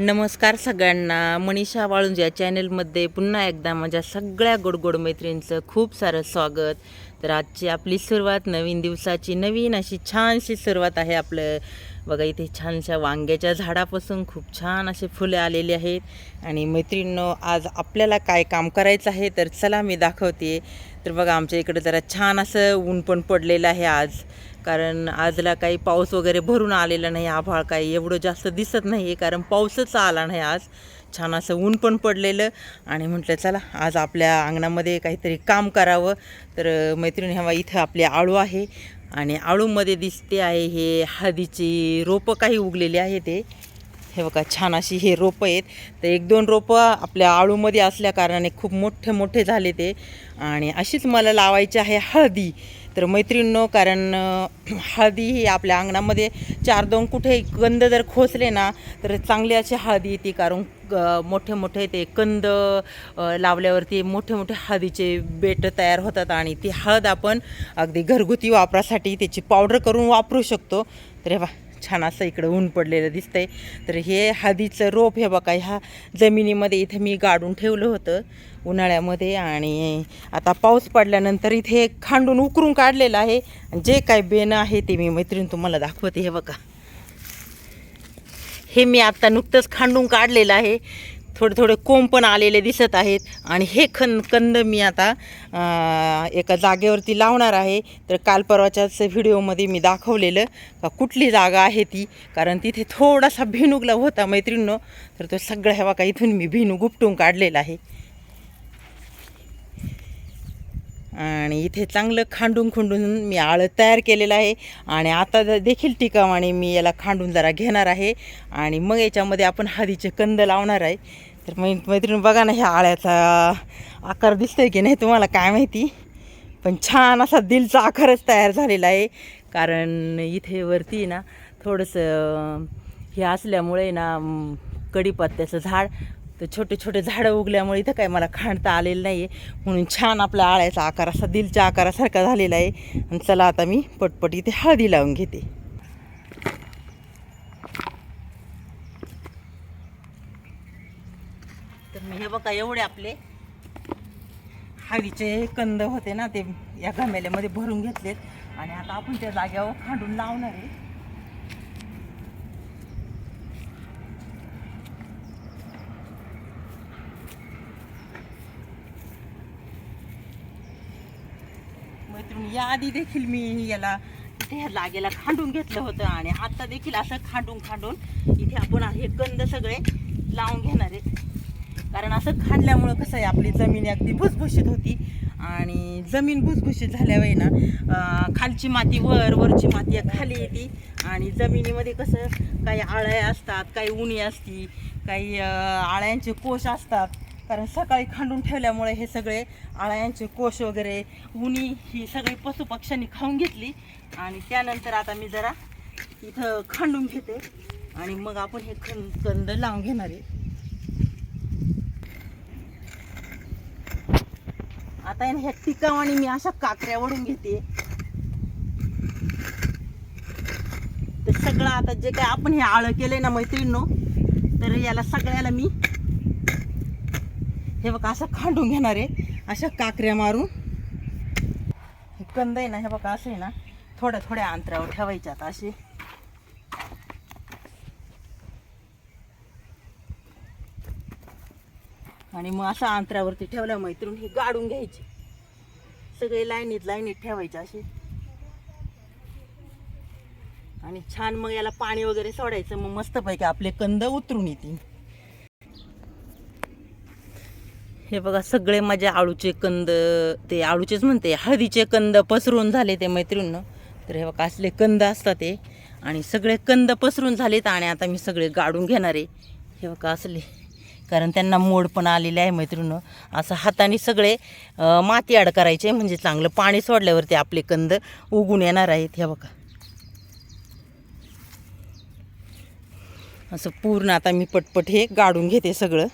नमस्कार सगळ्यांना. मनीषा वाळुंज या चॅनलमध्ये पुन्हा एकदा माझ्या सगळ्या गोडगोड मैत्रिणींचं खूप सारं स्वागत. तर आजची आपली सुरुवात नवीन दिवसाची नवीन अशी छानशी सुरुवात आहे आपलं. बघा इथे छानशा वांग्याच्या झाडापासून खूप छान असे फुले आलेली आहेत. आणि मैत्रिणींनो आज आपल्याला काय काम करायचं आहे तर चला मी दाखवते. तर बघा आमच्या इकडे जरा छान असं ऊन पण पडलेलं आहे आज. कारण आजला काही पाऊस वगैरे भरून आलेला नाही आभाळ काही एवढं जास्त दिसत नाही आहे कारण पाऊसच आला नाही आज. छान असं ऊन पण पडलेलं आणि म्हटलं चला आज आपल्या अंगणामध्ये काहीतरी काम करावं. तर मैत्रिणी हवा इथं आपली आळू आहे आणि आळूमध्ये दिसते आहे हे हळदीची रोपं काही उगलेली आहे ते हे बघा छान अशी हे रोपं आहेत. तर एक दोन रोपं आपल्या आळूमध्ये असल्या कारणाने खूप मोठे मोठे झाले ते. आणि अशीच मला लावायची आहे हळदी. तर मैत्रिणींनो कारण हळदी ही आपल्या अंगणामध्ये चार दोन कुठे कंद जर खोचले ना तर चांगली अशी हळदी येते. कारण मोठे मोठे ते कंद लावल्यावरती मोठे मोठे हळदीचे बेट तयार होतात आणि ती हळद आपण अगदी घरगुती वापरासाठी त्याची पावडर करून वापरू शकतो. तर हे बा छान असं इकडं ऊन पडलेलं दिसतंय. तर हे हळदीचं रोप हे बघा ह्या जमिनीमध्ये इथं मी गाडून ठेवलं होतं उन्हाळ्यामध्ये आणि आता पाऊस पडल्यानंतर इथे खांडून उकरून काढलेलं आहे. आणि जे काय बेनं आहे ते मी मैत्रीण तुम्हाला दाखवते हे बघा. हे मी आत्ता नुकतंच खांडून काढलेलं आहे. थोडे थोडे कोंब पण आलेले दिसत आहेत. आणि हे खन कंद मी आता एका जागेवरती लावणार आहे. तर काल परवाच्याच व्हिडिओमध्ये मी दाखवलेलं का कुठली जागा आहे ती. कारण तिथे थोडासा भिनुगला होता मैत्रिणीनं. तर तो सगळा हवा का इथून मी भिनू उपटून काढलेला आहे. आणि इथे चांगलं खांडून खुंडून मी आळं तयार केलेलं आहे. आणि आता देखील देखील आणि मी याला खांडून जरा घेणार आहे. आणि मग याच्यामध्ये आपण हळदीचे कंद लावणार आहे. तर मै मैत्रिणी बघा ना ह्या आळ्याचा आकार दिसतोय की नाही तुम्हाला काय माहिती? पण छान असा दिलचा आकारच तयार झालेला आहे. कारण इथे वरती ना थोडंसं हे असल्यामुळे ना कढीपत्त्याचं कडीपत्त्याचं झाड तर छोटे छोटे झाडं उगल्यामुळे इथं काय मला खांडता आलेलं नाही आहे म्हणून छान आपला आळ्याचा आकार असा दिलच्या आकारासारखा झालेला आहे. आणि चला आता मी पटपट इथे हळदी लावून घेते तर मी हे बघा एवढे आपले. हळदीचे कंद होते ना ते या घमेल्यामध्ये भरून घेतलेत. आणि आता आपण त्या जाग्यावर खांडून लावणार आहे. मैत्रीण याआधी देखील मी याला इथे ह्या जागेला खांडून घेतलं होतं आणि आता देखील असं खांडून खांडून इथे आपण हे कंद सगळे लावून घेणार आहेत. कारण असं खाल्ल्यामुळं कसं आहे आपली जमीन अगदी भुसभुशीत होती. आणि जमीन भुसभुशीत झाल्यावर ना खालची माती वर वरची माती खाली येते. आणि जमिनीमध्ये कसं काही आळ्या असतात काही उणी असती काही आळ्यांचे कोश असतात. कारण सकाळी खांडून ठेवल्यामुळे हे सगळे आळ्यांचे कोश वगैरे उनी ही सगळी पशुपक्ष्यांनी खाऊन घेतली. आणि त्यानंतर आता मी जरा इथं खांडून घेते. आणि मग आपण हे खं कंद लावून घेणार आहे. आता आहे ना ह्या टिकावाने मी अशा काकऱ्या ओढून घेते. तर सगळं आता जे काय आपण हे आळं केलंय ना मैत्रिणीनो तर याला सगळ्याला मी हे बघा असं खांडून घेणार आहे अशा काकऱ्या मारून. हे कंद आहे ना हे बघा असं आहे ना थोड्या थोड्या अंतरावर ठेवायच्या आता असे. आणि मग असं अंतरावरती ठेवल्या मैत्रीण हे गाडून घ्यायची. सगळे लाईनीत लाईनीत ठेवायचे असे. आणि छान मग याला पाणी वगैरे सोडायचं. मग मस्तपैकी आपले कंद उतरून येतील. हे बघा सगळे माझ्या आळूचे कंद ते आळूचेच म्हणते हळदीचे कंद पसरून झाले ते मैत्रीण तर हे बघा असले कंद असतात ते. आणि सगळे कंद पसरून झालेत आणि आता मी सगळे गाडून घेणार आहे. हे बघा असले कारण त्यांना मोड पण आलेले आहे मैत्रिणं. असं हाताने सगळे माती आड करायचे म्हणजे चांगलं पाणी सोडल्यावरती आपले कंद उगून येणार आहेत. ह्या बघा. असं पूर्ण आता मी पटपट हे गाडून घेते सगळं.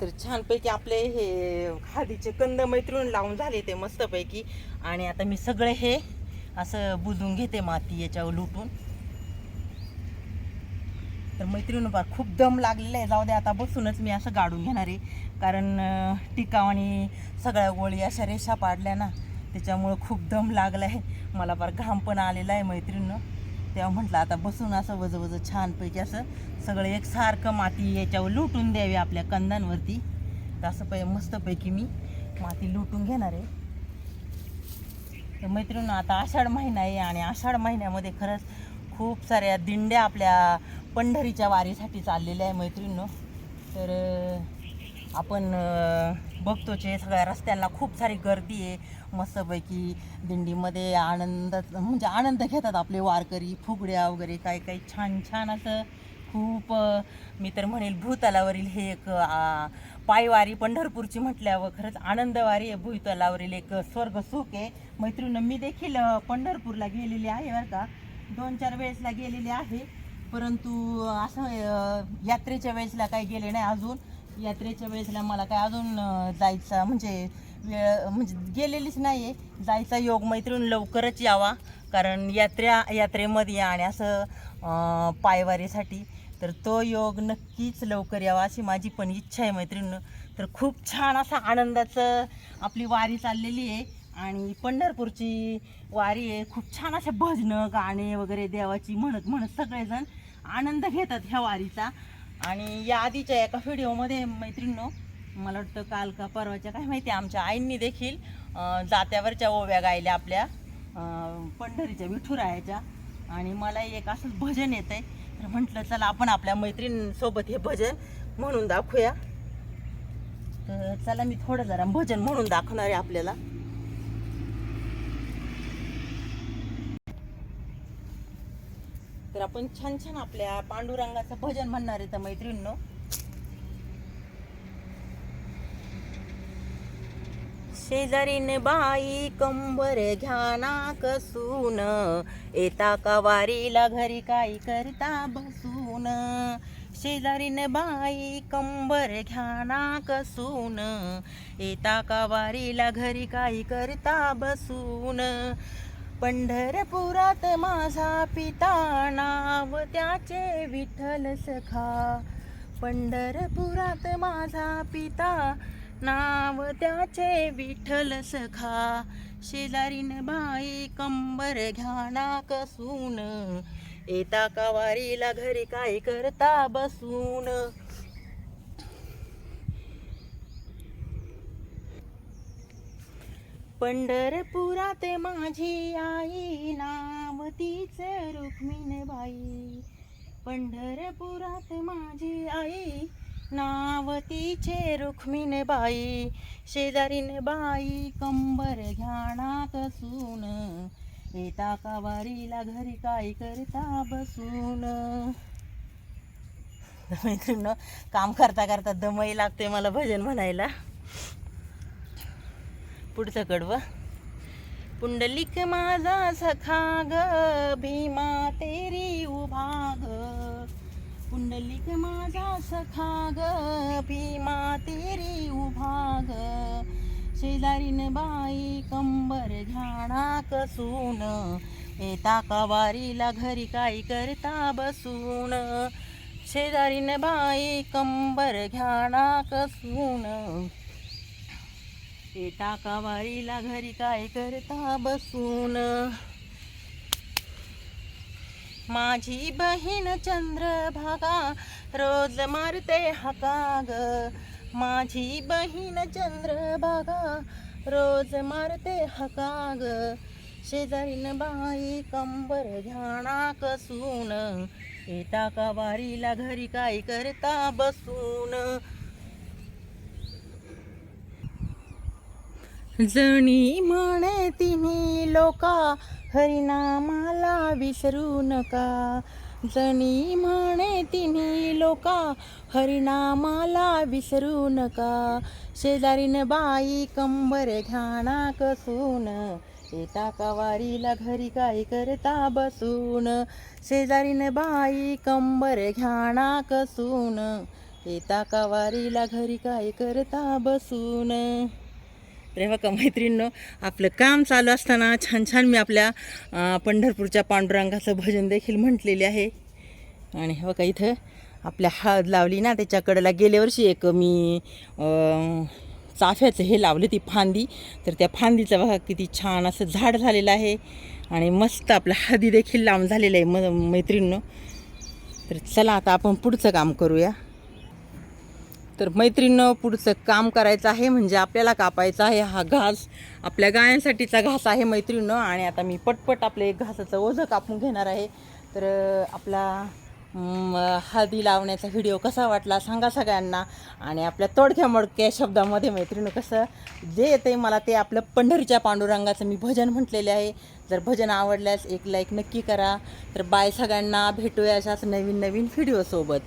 तर छानपैकी आपले हे खादीचे कंद मैत्रीण लावून झाले ते मस्तपैकी. आणि आता मी सगळे हे असं बुजून घेते माती याच्यावर लुटून. तर मैत्रिणी फार खूप दम लागलेला आहे. जाऊ दे आता बसूनच मी असं गाडून घेणार आहे. कारण टिकाव आणि सगळ्या गोळी अशा रेषा पाडल्या ना त्याच्यामुळं खूप दम लागला आहे मला फार घाम पण आलेला आहे मैत्रिणीनं. तेव्हा म्हटलं आता बसून असं वजवज छानपैकी असं सगळं एकसारखं माती याच्यावर लुटून द्यावी आपल्या कंदांवरती. तर असं पै मस्तपैकी मी माती लुटून घेणार आहे. तर मैत्रिणी आता आषाढ महिना आहे आणि आषाढ महिन्यामध्ये खरंच खूप साऱ्या दिंड्या आपल्या पंढरीच्या वारीसाठी चाललेल्या आहे मैत्रिणीनं. तर आपण बघतोचे बघतोच आहे सगळ्या रस्त्यांना खूप सारी गर्दी आहे. मस्तपैकी दिंडीमध्ये आनंद म्हणजे आनंद घेतात आपले वारकरी फुगड्या वगैरे काही काही छान छान असं खूप मी तर म्हणेल भूतलावरील हे एक पायवारी पंढरपूरची म्हटल्यावर खरंच आनंदवारी आहे. भूतलावरील एक स्वर्ग सुख आहे. मैत्रिणी मी देखील पंढरपूरला गेलेली आहे बरं का. दोन चार वेळेसला गेलेली आहे. परंतु असं यात्रेच्या वेळेसला काही गेले नाही अजून. यात्रेच्या वेळेसला मला काय अजून जायचा म्हणजे वेळ म्हणजे गेलेलीच नाही आहे जायचा योग मैत्रीण लवकरच यावा. कारण यात्रा यात्रेमध्ये आणि असं पायवारीसाठी. तर तो योग नक्कीच लवकर यावा अशी माझी पण इच्छा आहे मैत्रिणी. तर खूप छान असा आनंदाचं आपली वारी चाललेली आहे. आणि पंढरपूरची वारी आहे. खूप छान अशा भजनं गाणे वगैरे देवाची म्हणत म्हणत सगळेजण आनंद घेतात ह्या वारीचा. आणि या आधीच्या एका व्हिडिओमध्ये मैत्रिणीनो मला वाटतं काल का परवाच्या काय माहिती आमच्या आईंनी देखील जात्यावरच्या ओव्या गायल्या आपल्या पंढरीच्या विठुरायाच्या. आणि मला एक असंच भजन येत आहे तर म्हटलं चला आपण आपल्या मैत्रिणींसोबत हे भजन म्हणून दाखवूया. तर चला मी थोडं जरा भजन म्हणून दाखवणार आहे आपल्याला. तर आपण छान छान आपल्या पांडुरंगाचं भजन म्हणणार आहे तर मैत्रिणींनो. शेजारीन बाई कंबर घ्याना कसून येता का वारीला घरी काही करता बसून. शेजारीन बाई कंबर घ्याना कसून येता कवारीला घरी काही करता बसून. पंढरपुरात माझा पिता नाव त्याचे विठ्ठल सखा. पंढरपुरात माझा पिता नाव त्याचे विठ्ठल सखा. शेजारीन बाई कंबर घ्याना कसून येता कवारीला घरी काय करता बसून? पंढरपुरात माझी आई नाव तीच रुक्मिणबाई. पंढरपुरात माझी आई नाव तिचे रुक्मिणबाई. शेजारीन बाई कंबर घाणा कसून येता का घरी काय करता बसून. मैत्रिणीनं काम करता करता दमही लागते मला भजन म्हणायला. पुढचं कडवं पुंडलिक माझा सखा ग भीमा तेरी उभा ग. पुंडलिक माझा सखा ग भीमा तेरी उभा ग. शेजारीन बाई कंबर घाणा कसून. येता कवारीला घरी काय करता बसून. शेजारीन बाई कंबर घ्याणा कसून. येता का वारीला घरी काय करता बसून? माझी बहीण चंद्रभागा रोज मारते हका ग माझी बहीण चंद्रभागा रोज मारते हका ग शेजारीन बाई कंबर घ्याणा कसून. येता का वारीला घरी काय करता बसून? जणी म्हणे तिन्ही लोका हरिनामाला विसरू नका. जणी म्हणे तिन्ही लोका हरिनामाला विसरू नका. शेजारीन बाई कंबर घाणा कसून येता कवारीला घरी काय करता बसून. शेजारीन बाई कंबर घाणा कसून येता कवारीला घरी काय करता बसून. तर बघा मैत्रिणीनं आपलं काम चालू असताना छान छान मी आपल्या पंढरपूरच्या पांडुरंगाचं भजन देखील म्हटलेले आहे. आणि हे बघा इथं आपल्या हळद लावली ना त्याच्याकडला गेल्या वर्षी एक मी चाफ्याचं हे लावलं ती फांदी. तर त्या फांदीचं बघा किती छान असं झाड झालेलं आहे. आणि मस्त आपलं हळदी देखील लावून झालेलं आहे म मैत्रिणीनं. तर चला आता आपण पुढचं काम करूया. तर मैत्रिणीनं पुढचं काम करायचं आहे म्हणजे आपल्याला कापायचा आहे हा घास. आपल्या गायांसाठीचा घास आहे मैत्रिणीनं आणि आता मी पटपट आपले घासाचं ओझं कापून घेणार आहे. तर आपला हळदी लावण्याचा व्हिडिओ कसा वाटला सांगा सगळ्यांना. आणि आपल्या तोडक्या मोडक्या शब्दामध्ये मैत्रिणी कसं जे येते मला ते आपलं पंढरीच्या पांडुरंगाचं मी भजन म्हटलेले आहे. जर भजन आवडल्यास एक लाईक नक्की करा. तर बाय सगळ्यांना भेटूया अशाच नवीन नवीन व्हिडिओसोबत.